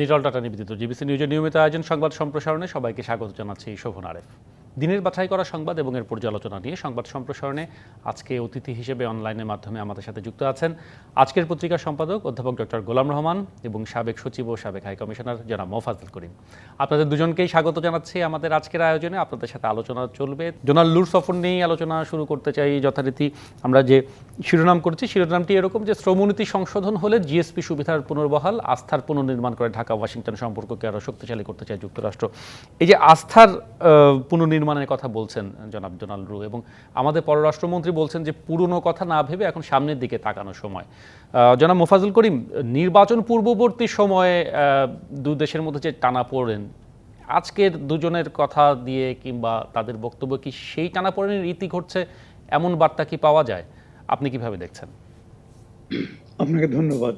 Nitol tata নিবেদিত। GBC নিউজের নিয়মিত আয়োজন সংবাদ সম্প্রসারণে সবাইকে স্বাগত জানাচ্ছি শোভন আরেফ। দিনের বাছাই করা সংবাদ এবং এর পর্যালোচনা নিয়ে সংবাদ সম্প্রসারণে আজকে অতিথি হিসেবে অনলাইনের মাধ্যমে আমাদের সাথে যুক্ত আছেন আজকের পত্রিকার সম্পাদক অধ্যাপক ডক্টর গোলাম রহমান এবং সাবেক সচিব ও সাবেক হাই কমিশনার জনাব মোফাজুল করিম। আপনাদের দুজনকেই স্বাগত জানাচ্ছি আমাদের আজকের আয়োজনে। আপনাদের সাথে আলোচনা চলবে। জোনাল লুর সফর নিয়েই আলোচনা শুরু করতে চাই যথারীতি। আমরা যে শিরোনাম করছি শিরোনামটি এরকম যে শ্রমনীতি সংশোধন হলে জিএসপি সুবিধার পুনর্বহাল আস্থার পুনর্নির্মাণ করে ঢাকা ওয়াশিংটন সম্পর্ককে আরও শক্তিশালী করতে চায় যুক্তরাষ্ট্র। এই যে আস্থার আহ, পুনর্নির্মাণের কথা বলছেন জনাব ডোনাল্ড রু এবং আমাদের পররাষ্ট্রমন্ত্রী বলছেন যে পুরনো কথা না ভেবে এখন সামনের দিকে তাকানোর সময়। জনাব মোফাজুল করিম, নির্বাচন পূর্ববর্তী সময়ে দু দেশের মধ্যে যে টানা পড়েন আজকের দুজনের কথা দিয়ে কিংবা তাদের বক্তব্য কি সেই টানাপোড়েনের রীতি ঘটছে? এমন বার্তা কি পাওয়া যায়? আপনি কীভাবে দেখছেন? আপনাকে ধন্যবাদ।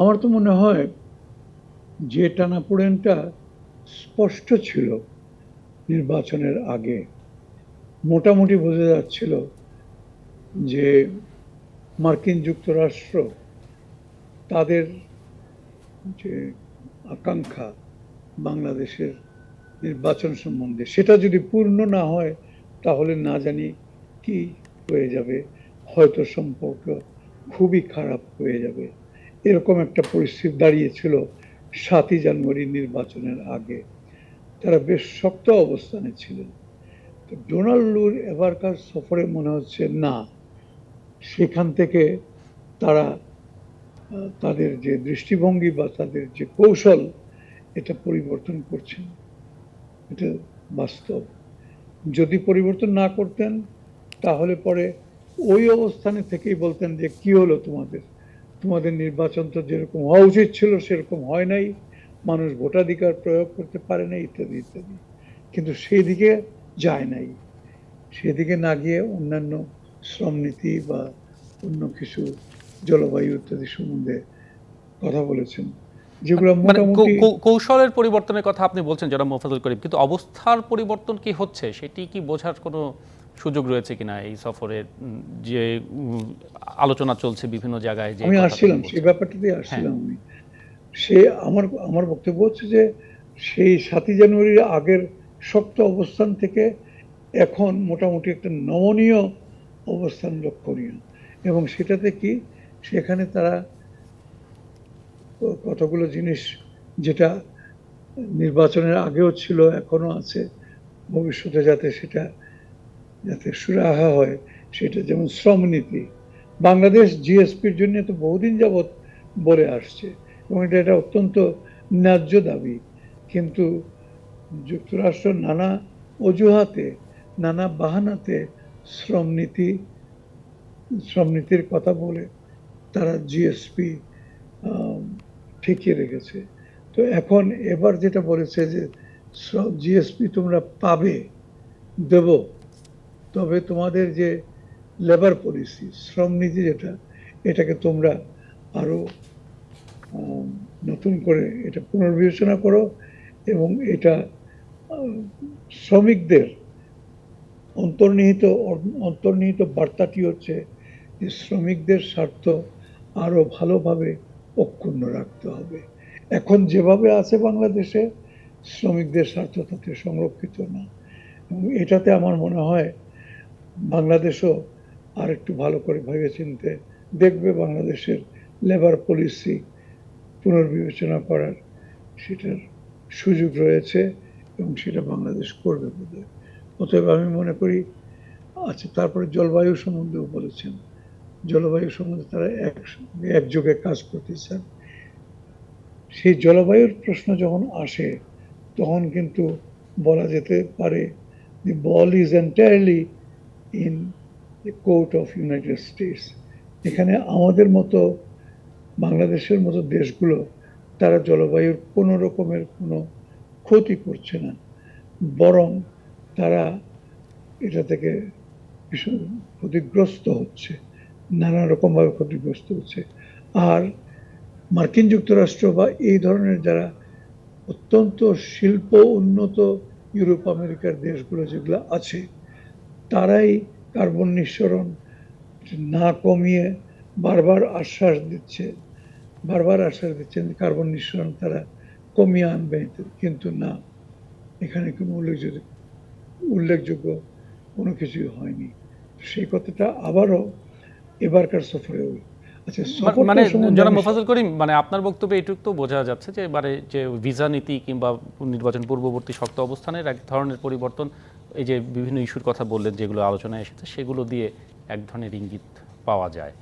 আমার তো মনে হয় যে টানাপোড়েনটা স্পষ্ট ছিল। নির্বাচনের আগে মোটামুটি বোঝা যাচ্ছিল যে মার্কিন যুক্তরাষ্ট্র তাদের যে আকাঙ্ক্ষা বাংলাদেশের নির্বাচন সম্বন্ধে, সেটা যদি পূর্ণ না হয় তাহলে না জানি কি হয়ে যাবে। হয়তো সম্পর্ক খুবই খারাপ হয়ে যাবে। এরকম একটা পরিস্থিতি দাঁড়িয়েছিল সাতই জানুয়ারি নির্বাচনের আগে। তারা বেশ শক্ত অবস্থানে ছিলেন। তো ডোনাল্ড লুর এবারকার সফরে মনে হচ্ছে না। সেখান থেকে তারা তাদের যে দৃষ্টিভঙ্গি বা তাদের যে কৌশল, এটা পরিবর্তন করছেন। এটা বাস্তব। যদি পরিবর্তন না করতেন, তাহলে পরে ওই অবস্থানে থেকেই বলতেন যে, কি হলো তোমাদের? তোমাদের নির্বাচন তো যেরকম হওয়া উচিত ছিল, সেরকম হয় নাই। মানুষ ভোটাধিকার প্রয়োগ করতে পারে না ইত্যাদি ইত্যাদি। কিন্তু সেই দিকে যায় নাই। সেদিকে না গিয়ে অন্যান্য শ্রমনীতি বা অন্য কিছু জলবায়ু ইত্যাদি সম্বন্ধে কথা বলেছেন। যেগুলো মানে মোটামুটি কৌশলের পরিবর্তনের কথা আপনি বলছেন যারা মোফাজুল করিম। কিন্তু অবস্থার পরিবর্তন কি হচ্ছে? সেটি কি বোঝার কোনো সুযোগ রয়েছে কিনা এই সফরে? যে আলোচনা চলছে বিভিন্ন জায়গায় যে আমি আসছিলাম। সেই ব্যাপারটাতে আসছিলাম আমি। সে আমার আমার বক্তব্য হচ্ছে যে সেই সাতই জানুয়ারির আগের শক্ত অবস্থান থেকে এখন মোটামুটি একটা নমনীয় অবস্থান লক্ষণীয়। এবং সেটাতে কি? সেখানে তারা কতগুলো জিনিস যেটা নির্বাচনের আগেও ছিল, এখনও আছে, ভবিষ্যতে যাতে সেটা, যাতে সুরাহা হয়, সেটা যেমন শ্রমনীতি বাংলাদেশ জিএসপির জন্য তো বহুদিন যাবৎ বলে আসছে। এবং এটা এটা অত্যন্ত ন্যায্য দাবি। কিন্তু যুক্তরাষ্ট্র নানা অজুহাতে নানা বাহানাতে শ্রমনীতি শ্রমনীতির কথা বলে তারা জিএসপি ঠেকিয়ে রেখেছে। তো এখন এবার যেটা বলেছে যে জিএসপি তোমরা পাবে দেব তবে তোমাদের যে লেবার পলিসি শ্রমনীতি যেটা এটাকে তোমরা আরও আম, নতুন করে এটা পুনর্বিবেচনা করো এবং এটা শ্রমিকদের অন্তর্নিহিত অন্তর্নিহিত বার্তাটি হচ্ছে যে শ্রমিকদের স্বার্থ আরও ভালোভাবে অক্ষুণ্ণ রাখতে হবে। এখন যেভাবে আছে বাংলাদেশে, শ্রমিকদের স্বার্থ তাতে সংরক্ষিত না। এবং এটাতে আমার মনে হয় বাংলাদেশও আর একটু ভালো করে ভেবে চিনতে দেখবে বাংলাদেশের লেবার পলিসি পুনর্বিবেচনা করার সেটার সুযোগ রয়েছে এবং সেটা বাংলাদেশ করবে বোধহয়। অতএব আমি মনে করি আচ্ছা তারপরে জলবায়ু সম্বন্ধেও বলেছেন। জলবায়ু সম্বন্ধে তারা এক, একযোগে কাজ করতে চান। সেই জলবায়ুর প্রশ্ন যখন আসে, তখন কিন্তু বলা যেতে পারে the ball is entirely in the court of United States এখানে আমাদের মতো বাংলাদেশের মতো দেশগুলো তারা জলবায়ুর কোনো রকমের কোনো ক্ষতি করছে না। বরং তারা এটা থেকে ভীষণ ক্ষতিগ্রস্ত হচ্ছে, নানা রকমভাবে ক্ষতিগ্রস্ত হচ্ছে। আর মার্কিন যুক্তরাষ্ট্র বা এই ধরনের যারা অত্যন্ত শিল্প উন্নত ইউরোপ, আমেরিকার দেশগুলো যেগুলো আছে, তারাই কার্বন নিঃসরণ না কমিয়ে বারবার আশ্বাস দিচ্ছে বারবার আশ্বাস দিচ্ছেন কার্বন নিঃসরণ তারা কমিয়ে আনবে কিন্তু না এখানে কোনো উল্লেখযোগ্য উল্লেখযোগ্য কোনো কিছুই হয়নি সেই কথাটা আবারও এবারকার সফরে হলো। আচ্ছা মানে জনাব আমি- করিম মানে আপনার বক্তব্যে এটুকু তো বোঝা যাচ্ছে যে এবারে যে ভিসা নীতি কিংবা নির্বাচন পূর্ববর্তী শক্ত অবস্থানের এক ধরনের পরিবর্তন এই যে বিভিন্ন ইস্যুর কথা বললেন যেগুলো আলোচনায় এসেছে সেগুলো দিয়ে এক ধরনের ইঙ্গিত পাওয়া যায়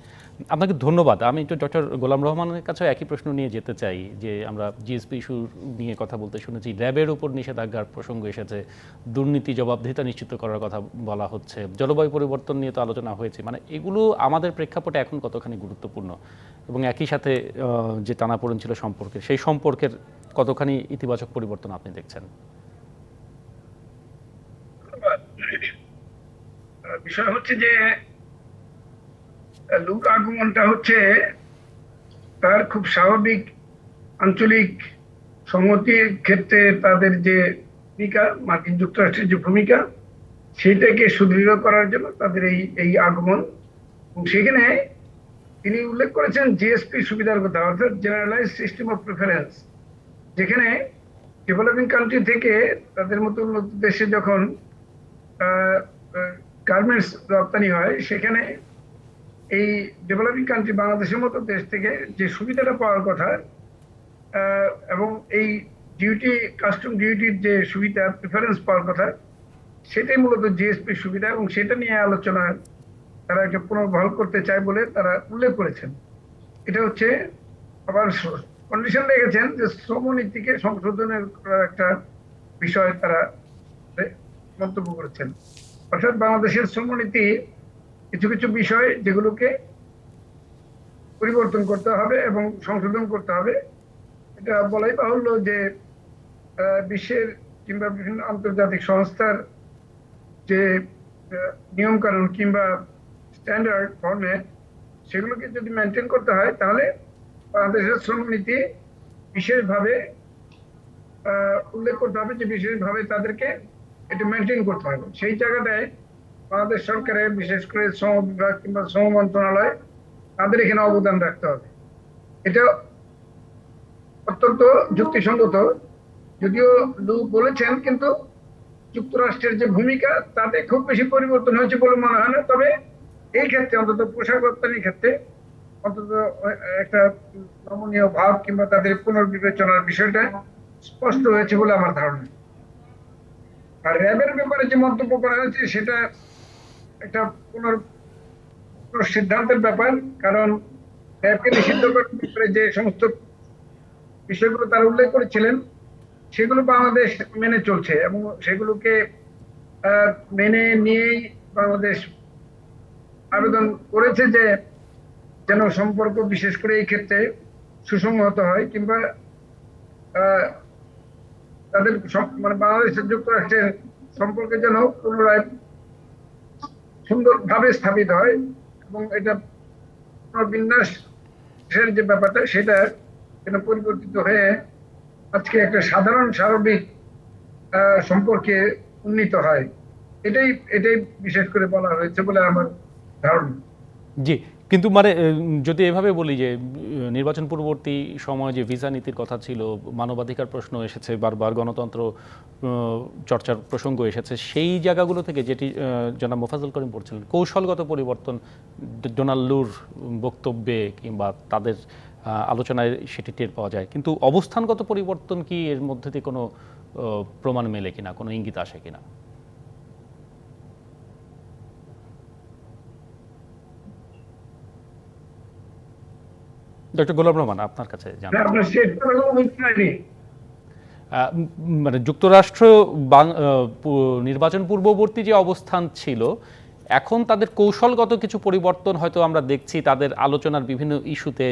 আপনাকে ধন্যবাদ। আমি একটু ডক্টর গোলাম রহমানের কাছেও একই প্রশ্ন নিয়ে যেতে চাই যে আমরা জিএসপি ইস্যু নিয়ে কথা বলতে শুনেছি, র্যাবের উপর নিষেধাজ্ঞার প্রসঙ্গ এসেছে, দুর্নীতি জবাবদিহিতা নিশ্চিত করার কথা বলা হচ্ছে, জলবায়ু পরিবর্তন নিয়ে তো আলোচনা হয়েছে। মানে এগুলো আমাদের প্রেক্ষাপটে এখন কতখানি গুরুত্বপূর্ণ? এবং একই সাথে যে টানাপোড়েন ছিল সম্পর্কে সেই সম্পর্কের কতখানি ইতিবাচক পরিবর্তন আপনি দেখছেন। বিষয় হচ্ছে যে লোক আগমনটা হচ্ছে তার খুব স্বাভাবিক, আঞ্চলিক সংহতির ক্ষেত্রে তাদের যে ভূমিকা, মার্কিন যুক্তরাষ্ট্রের যে ভূমিকা সেটাকে সুদৃঢ় করার জন্য তাদের এই এই আগমন। এবং সেখানে তিনি উল্লেখ করেছেন জিএসপি সুবিধার কথা, অর্থাৎ জেনারেলাইজ সিস্টেম অফ প্রেফারেন্স যেখানে ডেভেলপিং কান্ট্রি থেকে তাদের মতো উন্নত দেশে যখন গার্মেন্টস রপ্তানি হয়, সেখানে এই ডেভেলপিং কান্ট্রি বাংলাদেশের মতো দেশ থেকে যে সুবিধাটা পাওয়ার কথা এবং এই ডিউটি কাস্টম ডিউটির যে সুবিধা প্রিফারেন্স পাওয়ার কথা, সেটাই মূলত জিএসপি সুবিধা এবং সেটা নিয়ে আলোচনা তারা একটা পুনর্বহাল করতে চায় বলে তারা উল্লেখ করেছেন। এটা হচ্ছে আবার কন্ডিশন রেখেছেন যে শ্রমনীতিকে সংশোধনের করার একটা বিষয় তারা মন্তব্য করেছেন। অর্থাৎ বাংলাদেশের শ্রমনীতি কিছু কিছু বিষয় যেগুলোকে পরিবর্তন করতে হবে এবং সংশোধন করতে হবে। এটা বলাই বাহুল্য যে বিশ্বের কিংবা বিভিন্ন আন্তর্জাতিক সংস্থার যে নিয়ম কানুন কিংবা স্ট্যান্ডার্ড ফর্মেট সেগুলোকে যদি মেনটেন করতে হয় তাহলে বাংলাদেশের শ্রমনীতি বিশেষভাবে আহ, উল্লেখ করতে হবে যে বিশেষভাবে তাদেরকে এটা মেনটেন করতে হবে। সেই জায়গাটায় বাংলাদেশ সরকারের, বিশেষ করে শ্রম বিভাগ কিংবা শ্রম মন্ত্রণালয়, তাদের এখানে অবদান রাখতে হবে। এটা অত্যন্ত যুক্তিসঙ্গত। যদিও লু বলেছেন, কিন্তু যুক্তরাষ্ট্রের যে ভূমিকা, তাতে খুব বেশি পরিবর্তন হয়েছে বলে মনে হয় না। তবে এই ক্ষেত্রে অন্তত পোশাক রপ্তানির ক্ষেত্রে অন্তত একটা নমনীয় ভাব কিংবা তাদের পুনর্বিবেচনার বিষয়টা স্পষ্ট হয়েছে বলে আমার ধারণা। আর র্যাবের ব্যাপারে যে মন্তব্য করা হয়েছে, সেটা একটা পুনর সিদ্ধান্তের ব্যাপার, কারণ র্যাবকে নিষিদ্ধ করার যে সমস্ত বিষয়গুলো তারা উল্লেখ করেছিলেন, সেগুলো বাংলাদেশ মেনে চলছে এবং সেগুলোকে মেনে নিয়েই বাংলাদেশ আবেদন করেছে যে যেন সম্পর্ক বিশেষ করে এই ক্ষেত্রে সুসংহত হয় কিংবা তাদের মানে বাংলাদেশের যুক্তরাষ্ট্রের সম্পর্কে যেন পুনরায় সুন্দরভাবে স্থাপিত হয় এবং এটা পুনর্বিন্যাসের যে ব্যাপারটা, সেটা এটা পরিবর্তিত হয়ে আজকে একটা সাধারণ সার্বিক সম্পর্কে উন্নীত হয়। এটাই এটাই বিশেষ করে বলা হয়েছে বলে আমার ধারণা। জি, কিন্তু মানে যদি এভাবে বলি যে নির্বাচন পূর্ববর্তী সময় যে ভিসা নীতির কথা ছিল, মানবাধিকার প্রশ্ন এসেছে, বারবার গণতন্ত্র চর্চার প্রসঙ্গ এসেছে, সেই জায়গাগুলো থেকে যেটি জনাব মোফাজল করিম পড়ছিলেন কৌশলগত পরিবর্তন ড- ডোনাল্ড লুর বক্তব্যে কিংবা তাদের আলোচনায় সেটি টের পাওয়া যায়। কিন্তু অবস্থানগত পরিবর্তন কি এর মধ্যে দিয়ে কোনো প্রমাণ মেলে কিনা, কোনো ইঙ্গিত আসে কিনা? ডক্টর গোলাম রহমান আপনার কাছে মানে যুক্তরাষ্ট্র নির্বাচন পূর্ববর্তী যে অবস্থান ছিল এখন তাদের কৌশলগত কিছু পরিবর্তন হয়তো আমরা দেখছি তাদের আলোচনার বিভিন্ন ইস্যুতে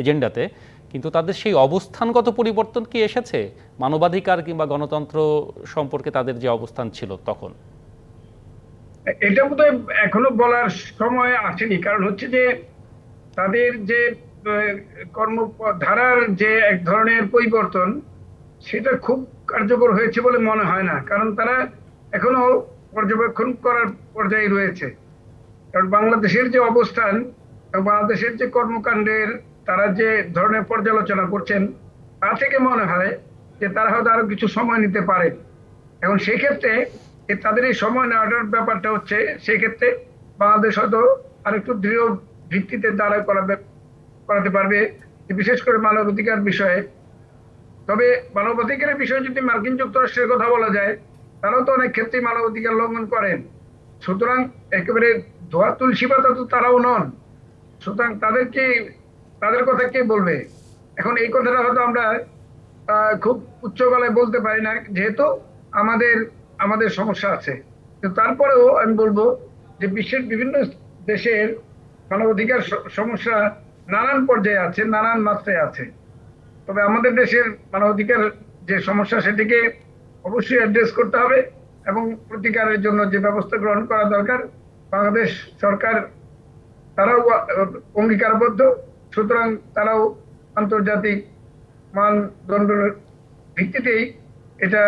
এজেন্ডাতে কিন্তু তাদের সেই অবস্থানগত পরিবর্তন কি এসেছে? মানবাধিকার কিংবা গণতন্ত্র সম্পর্কে তাদের যে অবস্থান ছিল তখন? এটা বোধহয় এখনও বলার সময় আসেনি কারণ হচ্ছে যে তাদের যে কর্মধারার যে এক ধরনের পরিবর্তন, সেটা খুব কার্যকর হয়েছে বলে মনে হয় না। কারণ তারা এখনও পর্যবেক্ষণ করার পর্যায়ে রয়েছে। কারণ বাংলাদেশের যে অবস্থান বাংলাদেশের যে কর্মকাণ্ডের তারা যে ধরনের পর্যালোচনা করছেন, তা থেকে মনে হয় যে তারা হয়তো আরও কিছু সময় নিতে পারে। এখন সেই ক্ষেত্রে তাদের এই সময় নেওয়াটার ব্যাপারটা হচ্ছে সেই ক্ষেত্রে বাংলাদেশ হয়তো আরেকটু দৃঢ় ভিত্তিতে দাঁড়ায় করাবে করাতে পারবে বিশেষ করে মানবাধিকার বিষয়ে। তবে মানবাধিকারের বিষয়ে যদি মার্কিন যুক্তরাষ্ট্রের কথা বলা যায় তারাও তো অনেক ক্ষেত্রেই মানবাধিকার লঙ্ঘন করেন। সুতরাং একেবারে ধোয়া তুলসী পাতা তো তারাও নন। সুতরাং তাদেরকে, তাদের কথা কে বলবে? এখন এই কথাটা হয়তো আমরা খুব উচ্চ গলায় বলতে পারি না, যেহেতু আমাদের আমাদের সমস্যা আছে। তারপরেও আমি বলব যে বিশ্বের বিভিন্ন দেশের মানবাধিকার সমস্যা নানান পর্যায়ে আছে নানান মাত্রায় আছে। তবে আমাদের দেশের মানবাধিকার যে সমস্যা সেটিকে অবশ্যই অ্যাড্রেস করতে হবে এবং প্রতিকারের জন্য যে ব্যবস্থা গ্রহণ করা দরকার বাংলাদেশ সরকার তারাও অঙ্গীকারবদ্ধ। সুতরাং তারাও আন্তর্জাতিক মানদণ্ডের ভিত্তিতেই এটা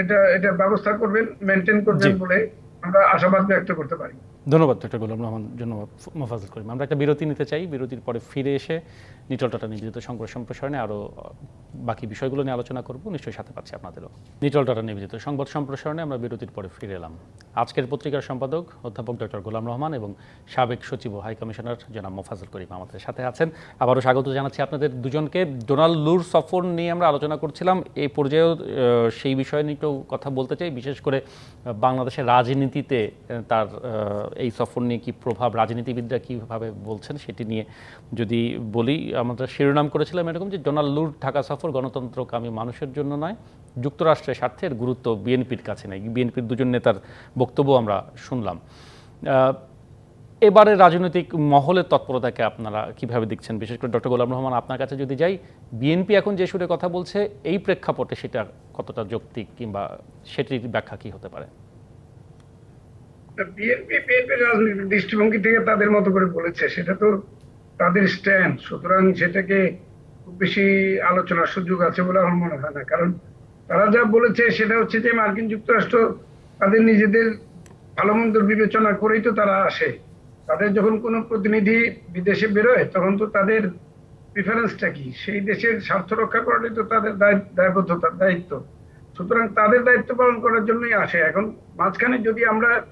এটা এটা ব্যবস্থা করবেন মেনটেন করবেন বলে আমরা আশাবাদ ব্যক্ত করতে পারি। ধন্যবাদ, ডক্টর গোলাম রহমান ধন্যবাদ মোফাজল করিম। আমরা একটা বিরতি নিতে চাই। বিরতির পরে ফিরে এসে নিটল টাটা নিবেদিত সংকট সম্প্রসারণে আরও বাকি বিষয়গুলো নিয়ে আলোচনা করব। নিশ্চয়ই সাথে পাচ্ছি আপনাদেরও। নিটল টাটা নিবেদিত সংবাদ সম্প্রসারণে আমরা বিরতির পরে ফিরে এলাম। আজকের পত্রিকার সম্পাদক, অধ্যাপক ডক্টর গোলাম রহমান এবং সাবেক সচিব হাই কমিশনার জনাব মোফাজল করিম আমাদের সাথে আছেন। আবারও স্বাগত জানাচ্ছি আপনাদের দুজনকে। ডোনাল্ড লুর সফর নিয়ে আমরা আলোচনা করছিলাম। এই পর্যায়েও সেই বিষয় নিয়ে কথা বলতে চাই। বিশেষ করে বাংলাদেশের রাজনীতিতে তার এই সফর নিয়ে কি প্রভাব, রাজনীতিবিদরা কীভাবে বলছেন সেটি নিয়ে যদি বলি, আমরা শিরোনাম করেছিলাম এরকম যে ডোনাল্ড লুর ঢাকা সফর গণতন্ত্রকামী মানুষের জন্য নয়, যুক্তরাষ্ট্রের স্বার্থের গুরুত্ব বিএনপির কাছে নেই। বিএনপির দুজন নেতার বক্তব্য আমরা শুনলাম। এবারে রাজনৈতিক মহলের তৎপরতাকে আপনারা কীভাবে দেখছেন? বিশেষ করে ডক্টর গোলাম রহমান, আপনার কাছে যদি যাই, বিএনপি এখন যে সুরে কথা বলছে, এই প্রেক্ষাপটে সেটা কতটা যৌক্তিক কিংবা সেটির ব্যাখ্যা কি হতে পারে? বিএনপি দৃষ্টিভঙ্গি থেকে তাদের মতো করে বলেছে, সেটা তো তাদের স্ট্যান্ড সুতরাং সেটাকে খুব বেশি আলোচনার সুযোগ আছে বলে আমার মনে হয় না। কারণ তারা যা বলেছে সেটা হচ্ছে যে মার্কিন যুক্তরাষ্ট্র তাদের নিজেদের ভালো মন্দর বিবেচনা করেই তো তারা আসে। তাদের যখন কোনো প্রতিনিধি বিদেশে বেরোয়, তখন তো তাদের প্রিফারেন্সটা কি? সেই দেশের স্বার্থ রক্ষা করাটাই তো তাদের দায়- দায়বদ্ধতার দায়িত্ব। সুতরাং তাদের দায়িত্ব পালন করার জন্যই আসে। এখন মাঝখানে যদি আমরা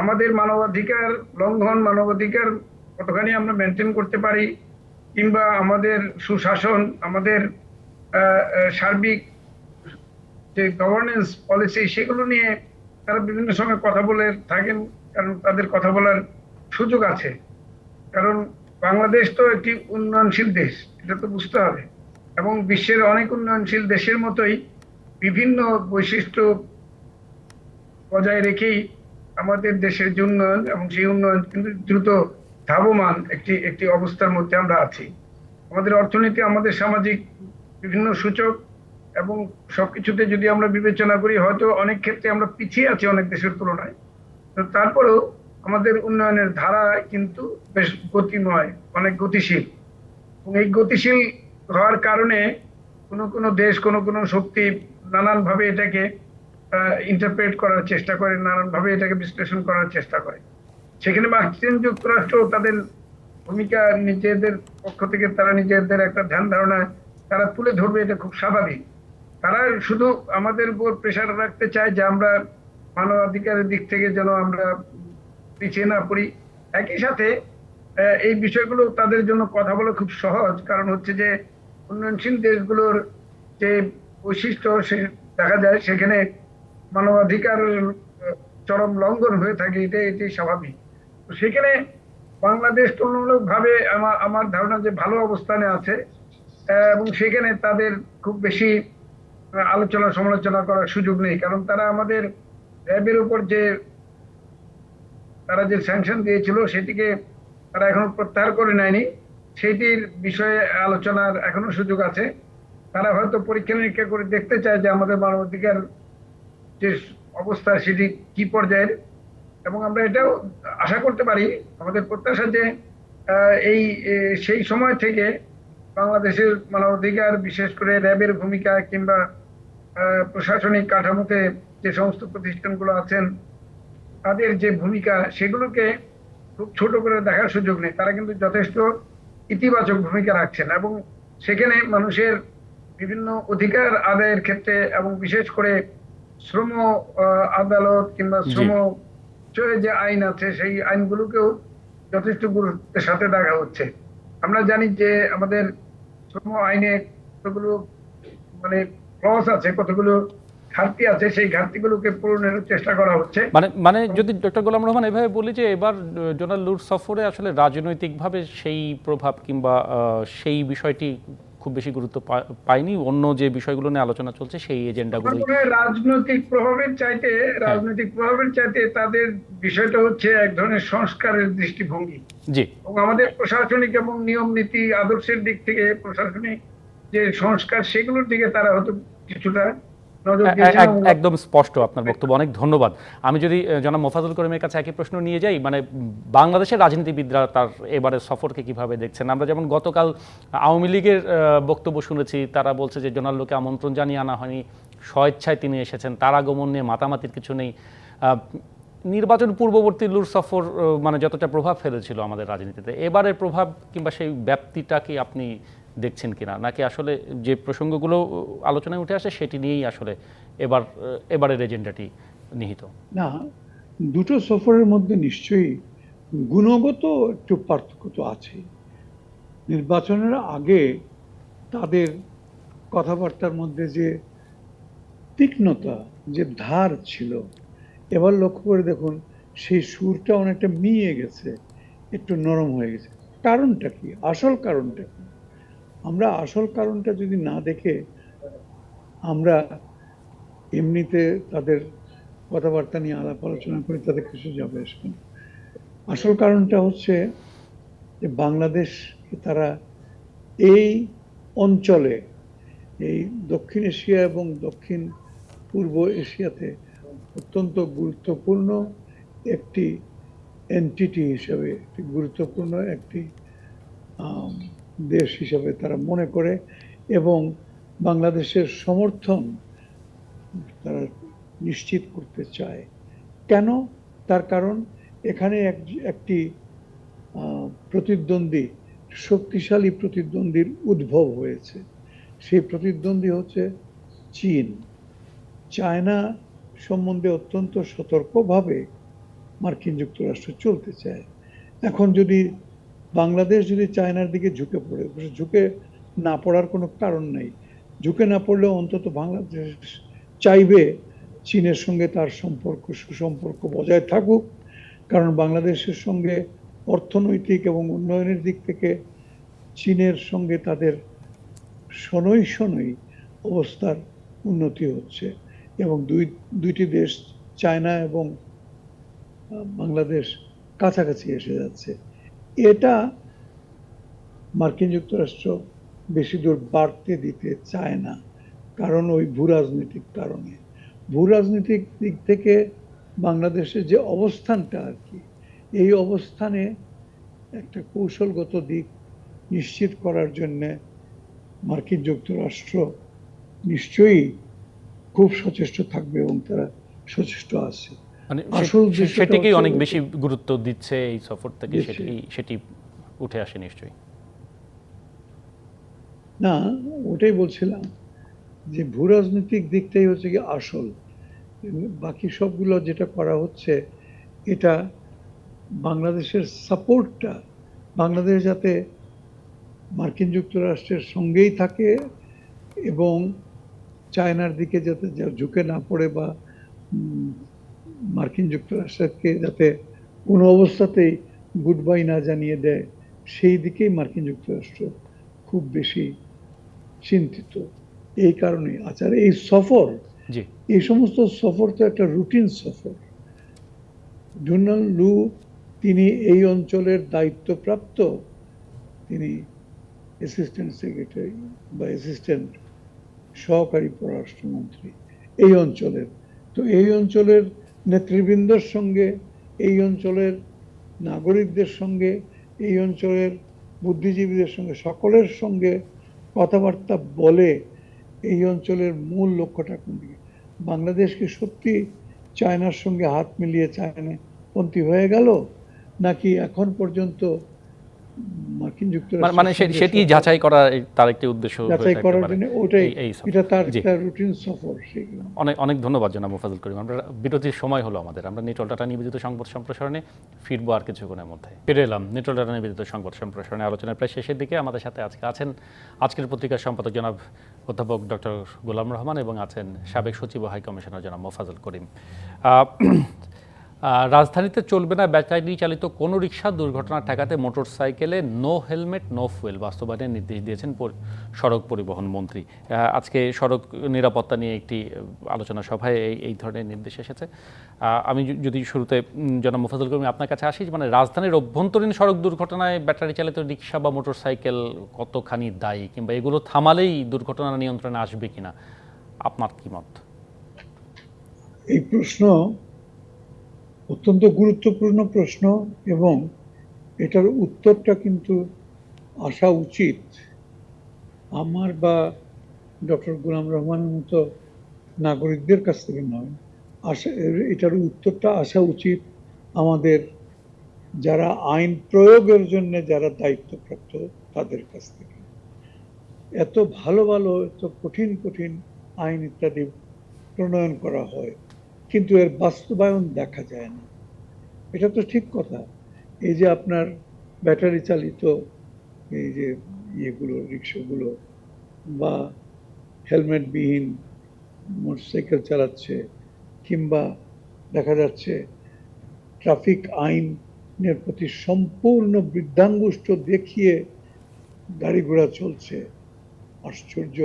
আমাদের মানবাধিকার লঙ্ঘন, মানবাধিকার কতখানি আমরা মেনটেন করতে পারি, কিংবা আমাদের সুশাসন, আমাদের সার্বিক যে গভর্নেন্স পলিসি সেগুলো নিয়ে তারা বিভিন্ন সময় কথা বলে থাকেন, কারণ তাদের কথা বলার সুযোগ আছে। কারণ বাংলাদেশ তো একটি উন্নয়নশীল দেশ, এটা তো বুঝতে হবে। এবং বিশ্বের অনেক উন্নয়নশীল দেশের মতোই বিভিন্ন বৈশিষ্ট্য বজায় রেখেই আমাদের দেশের যে উন্নয়ন এবং সেই উন্নয়ন কিন্তু দ্রুত ধাবমান একটি একটি অবস্থার মধ্যে আমরা আছি। আমাদের অর্থনীতি, আমাদের সামাজিক বিভিন্ন সূচক এবং সবকিছুতে যদি আমরা বিবেচনা করি, হয়তো অনেক ক্ষেত্রে আমরা পিছিয়ে আছি অনেক দেশের তুলনায়। তো তারপরেও আমাদের উন্নয়নের ধারা কিন্তু বেশ গতিময়, অনেক গতিশীল। এবং এই গতিশীল হওয়ার কারণে কোনো কোনো দেশ, কোনো কোনো শক্তি নানানভাবে এটাকে ইন্টারপ্রেট করার চেষ্টা করে, নানানভাবে এটাকে বিশ্লেষণ করার চেষ্টা করে। সেখানে মার্কিন যুক্তরাষ্ট্র তাদের ভূমিকা নিজেদের পক্ষ থেকে, তারা নিজেদের একটা ধ্যান ধারণা তারা তুলে ধরবে, এটা খুব স্বাভাবিক। তারা শুধু আমাদের উপর প্রেশার রাখতে চায় যে আমরা মানবাধিকারের দিক থেকে যেন আমরা পিছিয়ে না পড়ি। একই সাথে এই বিষয়গুলো তাদের জন্য কথা বলা খুব সহজ। কারণ হচ্ছে যে, উন্নয়নশীল দেশগুলোর যে বৈশিষ্ট্য সে দেখা যায়, সেখানে মানবাধিকার চরম লঙ্ঘন হয়ে থাকে এটা এটি স্বাভাবিক। তো সেখানে বাংলাদেশ তুলনামূলকভাবে আমার আমার ধারণা যে ভালো অবস্থানে আছে এবং সেখানে তাদের খুব বেশি আলোচনা সমালোচনা করার সুযোগ নেই। কারণ তারা আমাদের র্যাবের উপর যে, তারা যে স্যাংশন দিয়েছিল, সেটিকে তারা এখনও প্রত্যাহার করে নেয়নি। সেটির বিষয়ে আলোচনার এখনও সুযোগ আছে। তারা হয়তো পরীক্ষা নিরীক্ষা করে দেখতে চায় যে আমাদের মানবাধিকার যে অবস্থা সেটি কি পর্যায়ের? এবং আমরা এটাও আশা করতে পারি, আমাদের প্রত্যাশা যে এই সেই সময় থেকে বাংলাদেশের মানবাধিকার, বিশেষ করে র্যাবের ভূমিকা কিংবা প্রশাসনিক কাঠামোতে যে সমস্ত প্রতিষ্ঠানগুলো আছেন, তাদের যে ভূমিকা সেগুলোকে খুব ছোট করে দেখার সুযোগ নেই। তারা কিন্তু যথেষ্ট ইতিবাচক ভূমিকা রাখছেন এবং সেখানে মানুষের বিভিন্ন অধিকার আদায়ের ক্ষেত্রে এবং বিশেষ করে শ্রম আদালত কিংবা শ্রম যে আইন আছে সেই আইনগুলোকেও যথেষ্ট গুরুত্বের সাথে দেখা হচ্ছে। আমরা জানি যে আমাদের শ্রম আইনে কতগুলো মানে ক্লস আছে কতগুলো ঘাটতি আছে সেই ঘাটতিগুলোকে পূরণের চেষ্টা করা হচ্ছে। মানে মানে যদি ডক্টর গোলাম রহমান এভাবে বলি যে এবার ডোনাল্ড লুর সফরে আসলে রাজনৈতিকভাবে সেই প্রভাব কিংবা আহ, সেই বিষয়টি খুব বেশি গুরুত্ব পায়নি। অন্য যে বিষয়গুলো নিয়ে আলোচনা চলছে সেই এজেন্ডাগুলো রাজনৈতিক প্রভাবের চাইতে রাজনৈতিক প্রভাবের চাইতে তাদের বিষয়টা হচ্ছে এক ধরনের সংস্কারের দৃষ্টিভঙ্গি। জি। এবং আমাদের প্রশাসনিক এবং নিয়ম নীতি আদর্শের দিক থেকে প্রশাসনিক যে সংস্কার সেগুলোর দিকে তারা হয়তো কিছুটা একদম স্পষ্ট আপনার বক্তব্য অনেক ধন্যবাদ। আমি যদি জনাব মোফাজুল করিমের কাছে একই প্রশ্ন নিয়ে যাই মানে বাংলাদেশের রাজনীতিবিদরা তার এবারের সফরকে কীভাবে দেখছেন? আমরা যেমন গতকাল আওয়ামী লীগের বক্তব্য শুনেছি তারা বলছে যে ডোনাল্ডোকে আমন্ত্রণ জানিয়ে আনা হয়নি স্বেচ্ছায় তিনি এসেছেন তার আগমন নিয়ে মাতামাতির কিছু নেই। আহ, নির্বাচন পূর্ববর্তী লুর সফর মানে যতটা প্রভাব ফেলেছিল আমাদের রাজনীতিতে এবারের প্রভাব কিংবা সেই ব্যাপ্তিটা কি আপনি দেখছেন কিনা, নাকি আসলে যে প্রসঙ্গগুলো আলোচনায় উঠে আসে সেটি নিয়েই আসলে এবার, এবারের এজেন্ডাটি নিহিত? না, দুটো সফরের মধ্যে নিশ্চয়ই গুণগত একটু পার্থক্য তো আছে নির্বাচনের আগে তাদের কথাবার্তার মধ্যে যে তীক্ষ্ণতা, যে ধার ছিল, এবার লক্ষ্য করে দেখুন, সেই সুরটা অনেকটা মিয়ে গেছে, একটু নরম হয়ে গেছে। কারণটা কি? আসল কারণটা আমরা আসল কারণটা যদি না দেখে, আমরা এমনিতে তাদের কথাবার্তা নিয়ে আলাপ আলোচনা করে, তাদের কিছু যাবে আসবে। আসল কারণটা হচ্ছে যে বাংলাদেশকে তারা এই অঞ্চলে, এই দক্ষিণ এশিয়া এবং দক্ষিণ পূর্ব এশিয়াতে অত্যন্ত গুরুত্বপূর্ণ একটি এন্টিটি হিসেবে, একটি গুরুত্বপূর্ণ একটি দেশ হিসাবে তারা মনে করে এবং বাংলাদেশের সমর্থন তারা নিশ্চিত করতে চায়। কেন? তার কারণ এখানে এক, একটি প্রতিদ্বন্দ্বী, শক্তিশালী প্রতিদ্বন্দ্বীর উদ্ভব হয়েছে। সেই প্রতিদ্বন্দ্বী হচ্ছে চীন। চায়না সম্বন্ধে অত্যন্ত সতর্কভাবে মার্কিন যুক্তরাষ্ট্র চলতে চায়। এখন যদি বাংলাদেশ যদি চায়নার দিকে ঝুঁকে পড়ে ঝুঁকে না পড়ার কোনো কারণ নেই। ঝুঁকে না পড়লেও অন্তত বাংলাদেশ চাইবে চীনের সঙ্গে তার সম্পর্ক, সুসম্পর্ক বজায় থাকুক। কারণ বাংলাদেশের সঙ্গে অর্থনৈতিক এবং উন্নয়নের দিক থেকে চীনের সঙ্গে তাদের শনৈ শনৈ অবস্থার উন্নতি হচ্ছে এবং দুই, দুইটি দেশ, চায়না এবং বাংলাদেশ কাছাকাছি এসে যাচ্ছে। এটা মার্কিন যুক্তরাষ্ট্র বেশি দূর বাড়তে দিতে চায় না, কারণ ওই ভূ রাজনৈতিক কারণে। ভূ রাজনৈতিক দিক থেকে বাংলাদেশের যে অবস্থানটা আর কি, এই অবস্থানে একটা কৌশলগত দিক নিশ্চিত করার জন্যে মার্কিন যুক্তরাষ্ট্র নিশ্চয়ই খুব সচেষ্ট থাকবে এবং তারা সচেষ্ট আছে। মানে আসল সেটিকেই অনেক বেশি গুরুত্ব দিচ্ছে এই সফর থেকে সেটি সেটি উঠে আসে নিশ্চয়ই। না ওটাই বলছিলাম যে ভূ রাজনৈতিক দিকটাই হচ্ছে কি আসল। বাকি সবগুলো যেটা করা হচ্ছে এটা বাংলাদেশের সাপোর্টটা বাংলাদেশ যাতে মার্কিন যুক্তরাষ্ট্রের সঙ্গেই থাকে এবং চায়নার দিকে যাতে যা ঝুঁকে না পড়ে বা মার্কিন যুক্তরাষ্ট্রকে যাতে কোনো অবস্থাতেই গুড বাই না জানিয়ে দেয় সেই দিকেই মার্কিন যুক্তরাষ্ট্র খুব বেশি চিন্তিত। এই কারণে আর এই সফর এই সমস্ত সফর তো একটা রুটিন সফর। ডোনাল্ড লু তিনি এই অঞ্চলের দায়িত্বপ্রাপ্ত তিনি অ্যাসিস্ট্যান্ট সেক্রেটারি বা অ্যাসিস্ট্যান্ট সহকারী পররাষ্ট্রমন্ত্রী। এই অঞ্চলের তো এই অঞ্চলের নেতৃবৃন্দর সঙ্গে, এই অঞ্চলের নাগরিকদের সঙ্গে, এই অঞ্চলের বুদ্ধিজীবীদের সঙ্গে, সকলের সঙ্গে কথাবার্তা বলে এই অঞ্চলের মূল লক্ষ্যটা কোন দিকে? বাংলাদেশ কি সত্যি চায়নার সঙ্গে হাত মিলিয়ে চায়না পন্থী হয়ে গেল? নাকি এখন পর্যন্ত মার্কিন মানে- যুক্তরাষ্ট্র মানে সেটি যাচাই করা তার একটি উদ্দেশ্য যাচাই করার জন্য ওটাই। এটা তার রুটিন সফর সেগুলো। অনেক অনেক ধন্যবাদ জানাব মোফাজুল করিম। আমরা বিরতির সময় হলো আমাদের। আমরা নিবেদিত সংবাদ সম্প্রসারণে ফিরবো আর কিছুক্ষণের মধ্যে। ফিরে এলাম নিবেদিত সংবাদ সম্প্রসারণে। আলোচনার প্রায় শেষের দিকে আমাদের সাথে আজকে আছেন আজকের পত্রিকার সম্পাদক জনাব অধ্যাপক ডক্টর গোলাম রহমান এবং আছেন সাবেক সচিব হাই কমিশনার জনাব মোফাজুল করিম। রাজধানীতে চলবে না ব্যাটারি চালিত কোনো রিক্সা দুর্ঘটনা ঠেকাতে মোটর সাইকেলে নো হেলমেট, নো ফুয়েল বাস্তবায়নের নির্দেশ দিয়েছেন সড়ক পরিবহন মন্ত্রী। আজকে সড়ক নিরাপত্তা নিয়ে একটি আলোচনা সভায় এই এই ধরনের নির্দেশ এসেছে। আমি যদি শুরুতে জনাব মুফাজুল করিম আপনার কাছে আসি মানে রাজধানীর অভ্যন্তরীণ সড়ক দুর্ঘটনায় ব্যাটারি চালিত রিক্সা বা মোটর সাইকেল কতখানি দায়ী কিংবা এগুলো থামালেই দুর্ঘটনা নিয়ন্ত্রণে আসবে কিনা? আপনার কি মত? এই প্রশ্ন অত্যন্ত গুরুত্বপূর্ণ প্রশ্ন এবং এটার উত্তরটা কিন্তু আসা উচিত। আমার বা ডক্টর গোলাম রহমানের মতো নাগরিকদের কাছ থেকে নয়। আসা, এটার উত্তরটা আসা উচিত আমাদের যারা আইন প্রয়োগের জন্য যারা দায়িত্বপ্রাপ্ত তাদের কাছ থেকে। এত ভালো ভালো, এত কঠিন কঠিন আইন ইত্যাদি প্রণয়ন করা হয়। কিন্তু এর বাস্তবায়ন দেখা যায় না। এটা তো ঠিক কথা। এই যে আপনার ব্যাটারি চালিত এই যে ইয়েগুলো, রিক্সাগুলো বা হেলমেটবিহীন মোটরসাইকেল চালাচ্ছে কিংবা দেখা যাচ্ছে ট্রাফিক আইনের প্রতি সম্পূর্ণ বৃদ্ধাঙ্গুষ্ঠ দেখিয়ে গাড়ি ঘোড়া চলছে, আশ্চর্য।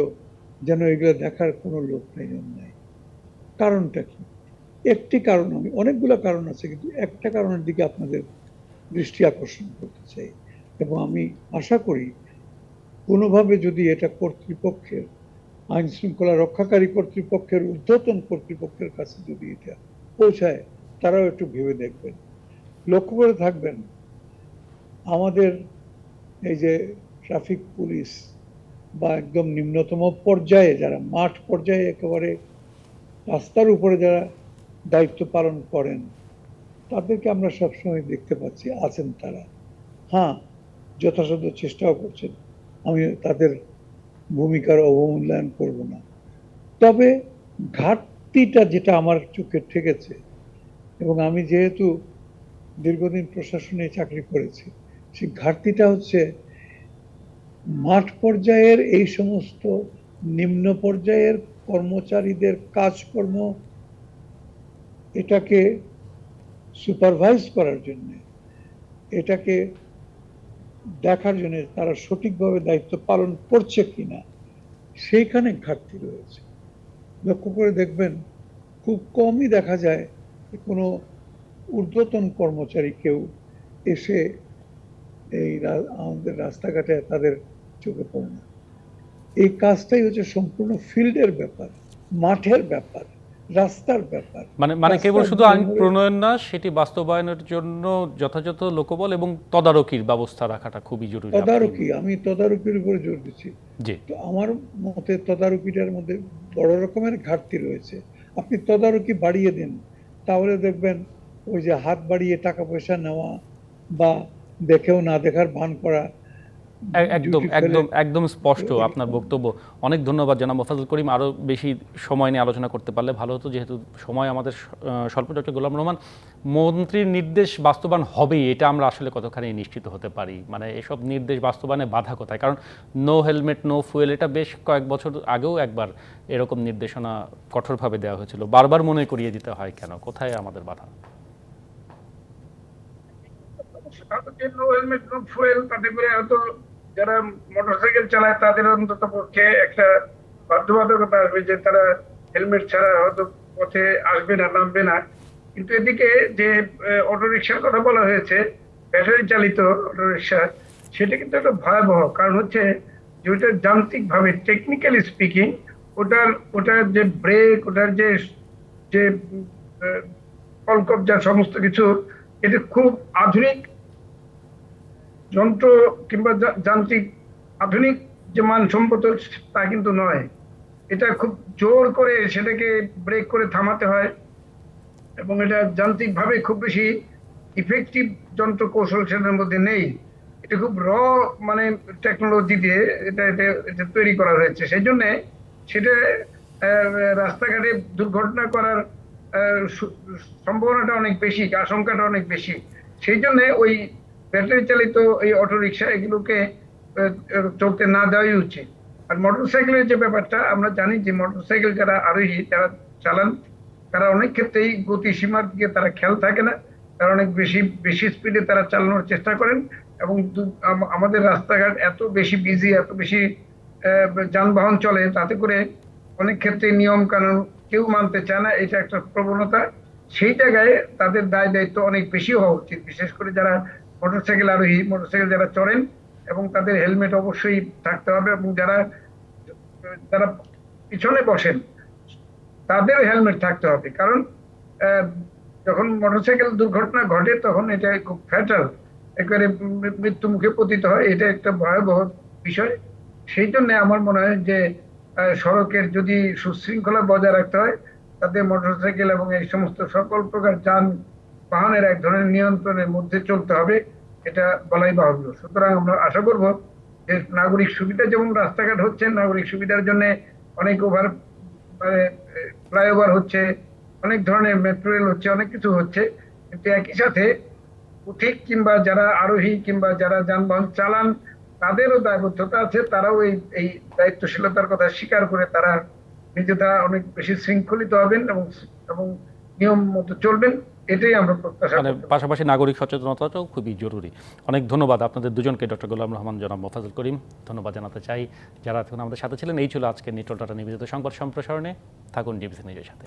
যেন এগুলো দেখার কোনো লোক নাই কারণটা কি? একটি কারণ আমি, অনেকগুলো কারণ আছে, কিন্তু একটা কারণের দিকে আপনাদের দৃষ্টি আকর্ষণ করতে চাই। এবং আমি আশা করি কোনোভাবে যদি এটা কর্তৃপক্ষের আইন শৃঙ্খলা রক্ষাকারী কর্তৃপক্ষের, ঊর্ধ্বতন কর্তৃপক্ষের কাছে যদি এটা পৌঁছায়, তারাও একটু ভেবে দেখবেন। লক্ষ্য করে থাকবেন, আমাদের এই যে ট্রাফিক পুলিশ বা একদম নিম্নতম পর্যায়ে যারা, মাঠ পর্যায়ে একেবারে রাস্তার উপরে যারা দায়িত্ব পালন করেন। তাদেরকে আমরা সবসময় দেখতে পাচ্ছি, আছেন তারা। হ্যাঁ যথাসাধ্য চেষ্টাও করছেন। আমি তাদের ভূমিকার অবমূল্যায়ন করব না। তবে ঘাটতিটা যেটা আমার চোখে ঠেকেছে, এবং আমি যেহেতু দীর্ঘদিন প্রশাসনে চাকরি করেছি, সেই ঘাটতিটা হচ্ছে মাঠ পর্যায়ের এই সমস্ত নিম্ন পর্যায়ের কর্মচারীদের কাজকর্ম এটাকে সুপারভাইজ করার জন্য, এটাকে দেখার জন্য তারা সঠিকভাবে দায়িত্ব পালন করছে কিনা, সেইখানে ঘাটতি রয়েছে। লক্ষ্য করে দেখবেন, খুব কমই দেখা যায় কোনো ঊর্ধ্বতন কর্মচারী কেউ এসে এই আমাদের রাস্তাঘাটে তাদের চোখে পড়ে না। এই কাজটাই হচ্ছে সম্পূর্ণ ফিল্ডের ব্যাপার, মাঠের ব্যাপার। রাস্তার ব্যাপার। মানে মানে কেবল শুধু আইন প্রণয়ন না সেটি বাস্তবায়নের জন্য যথাযথ লোকবল এবং তদারকির ব্যবস্থা রাখাটা খুবই জরুরি। তদারকি আমি তদারকির উপরে জোর দিচ্ছি। জি। তো আমার মতে তদারকিটার মধ্যে বড় রকমের ঘাটতি রয়েছে। আপনি তদারকি বাড়িয়ে দিন তাহলে দেখবেন ওই যে হাত বাড়িয়ে টাকা পয়সা নেওয়া বা দেখেও না দেখার ভান করা একদম একদম একদম স্পষ্ট আপনার বক্তব্য। অনেক ধন্যবাদ জানাব মোফাজুল করিম। আরও বেশি সময় নিয়ে আলোচনা করতে পারলে ভালো হতো যেহেতু সময় আমাদের স্বল্প। ডক্টর গোলাম রহমান মন্ত্রীর নির্দেশ বাস্তবায়ন হবেই এটা আমরা আসলে কতখানি নিশ্চিত হতে পারি? মানে এসব নির্দেশ বাস্তবায়নে বাধা কোথায়? কারণ নো হেলমেট নো ফুয়েল এটা বেশ কয়েক বছর আগেও একবার এরকম নির্দেশনা কঠোরভাবে দেওয়া হয়েছিল। বারবার মনে করিয়ে দিতে হয় কেন? কোথায় আমাদের বাধা? নো হেলমেট নো ফুয়েল তাতে করে হয়তো যারা মোটরসাইকেল চালায়, তাদের অন্তত পক্ষে একটা বাধ্যবাধকতা আসবে যে তারা হেলমেট ছাড়া হয়তো পথে আসবে না, নামবে না। কিন্তু এদিকে যে অটো রিক্সার কথা বলা হয়েছে, ব্যাটারি চালিত অটো রিক্সা সেটা কিন্তু একটা ভয়াবহ। কারণ হচ্ছে যে ওটা যান্ত্রিক ভাবে টেকনিক্যালি স্পিকিং ওটার ওটার যে ব্রেক ওটার যে যে কলকবজা, সমস্ত কিছু, এটা খুব আধুনিক যন্ত্র কিংবা যান্ত্রিক আধুনিক যে মানসম্মত তা কিন্তু নয়। এটা খুব জোর করে সেটাকে ব্রেক করে থামাতে হয় এবং এটা যান্ত্রিকভাবে খুব বেশি ইফেক্টিভ যন্ত্র কৌশল সেটার মধ্যে নেই। এটা খুব র মানে টেকনোলজি দিয়ে এটা এটা এটা তৈরি করা হয়েছে। সেই জন্যে সেটা রাস্তাঘাটে দুর্ঘটনা করার সম্ভাবনাটা অনেক বেশি, আশঙ্কাটা অনেক বেশি। সেই জন্যে ওই ব্যাটারি চালিত এই অটো রিক্সা এগুলোকে চলতে না দেওয়াই উচিত। আর মোটরসাইকেলের যে ব্যাপারটা, আমরা জানি যে মোটরসাইকেল যারা আরোহী, যারা চালান, তারা অনেক ক্ষেত্রেই গতি সীমার দিকে তারা খেয়াল থাকে না। তারা অনেক বেশি বেশি স্পিডে তারা চালানোর চেষ্টা করেন এবং আমাদের রাস্তাঘাট এত বেশি বিজি এত বেশি যানবাহন চলে, তাতে করে অনেক ক্ষেত্রে নিয়ম কানুন কেউ মানতে চায় না, এটা একটা প্রবণতা। সেই জায়গায় তাদের দায় দায়িত্ব অনেক বেশি হওয়া উচিত। বিশেষ করে যারা মোটরসাইকেল আরোহী মোটরসাইকেল যারা চড়েন এবং তাদের হেলমেট অবশ্যই থাকতে হবে এবং যারা যারা পিছনে বসেন, তাদের হেলমেট থাকতে হবে। কারণ যখন মোটরসাইকেল দুর্ঘটনা ঘটে তখন এটা খুব ফ্যাটাল একেবারে মৃত্যু মুখে পতিত হয়, এটা একটা ভয়াবহ বিষয়। সেই জন্য আমার মনে হয় যে সড়কের যদি সুশৃঙ্খলা বজায় রাখতে হয়, তাতে মোটরসাইকেল এবং এই সমস্ত সকল প্রকার যান বাহনের এক ধরনের নিয়ন্ত্রণের মধ্যে চলতে হবে, এটা বলাই বাহুল্য। সুতরাং আমরা আশা করব যে নাগরিক সুবিধা, যেমন রাস্তাঘাট হচ্ছে, নাগরিক সুবিধার জন্য অনেক ওভার মানে ফ্লাইওভার হচ্ছে, অনেক ধরনের মেট্রো রেল হচ্ছে, অনেক কিছু হচ্ছে। কিন্তু একই সাথে পথিক কিংবা যারা আরোহী কিংবা যারা যানবাহন চালান, তাদেরও দায়বদ্ধতা আছে, তারাও এই এই দায়িত্বশীলতার কথা স্বীকার করে তারা নিজেরা অনেক বেশি শৃঙ্খলিত হবেন এবং এবং নিয়ম মতো চলবেন। এটাই আমরা প্রত্যাশা মানে পাশাপাশি নাগরিক সচেতনতাটাও খুবই জরুরি। অনেক ধন্যবাদ আপনাদের দুজনকে ডক্টর গোলাম রহমান জনাব মোফাজুল করিম। ধন্যবাদ জানাতে চাই যারা এখন আমাদের সাথে ছিলেন। এই ছিল আজকে নিটল টাটা নিবেদিত সংবাদ সম্প্রসারণে। থাকুন ডিবিসি নিজের সাথে।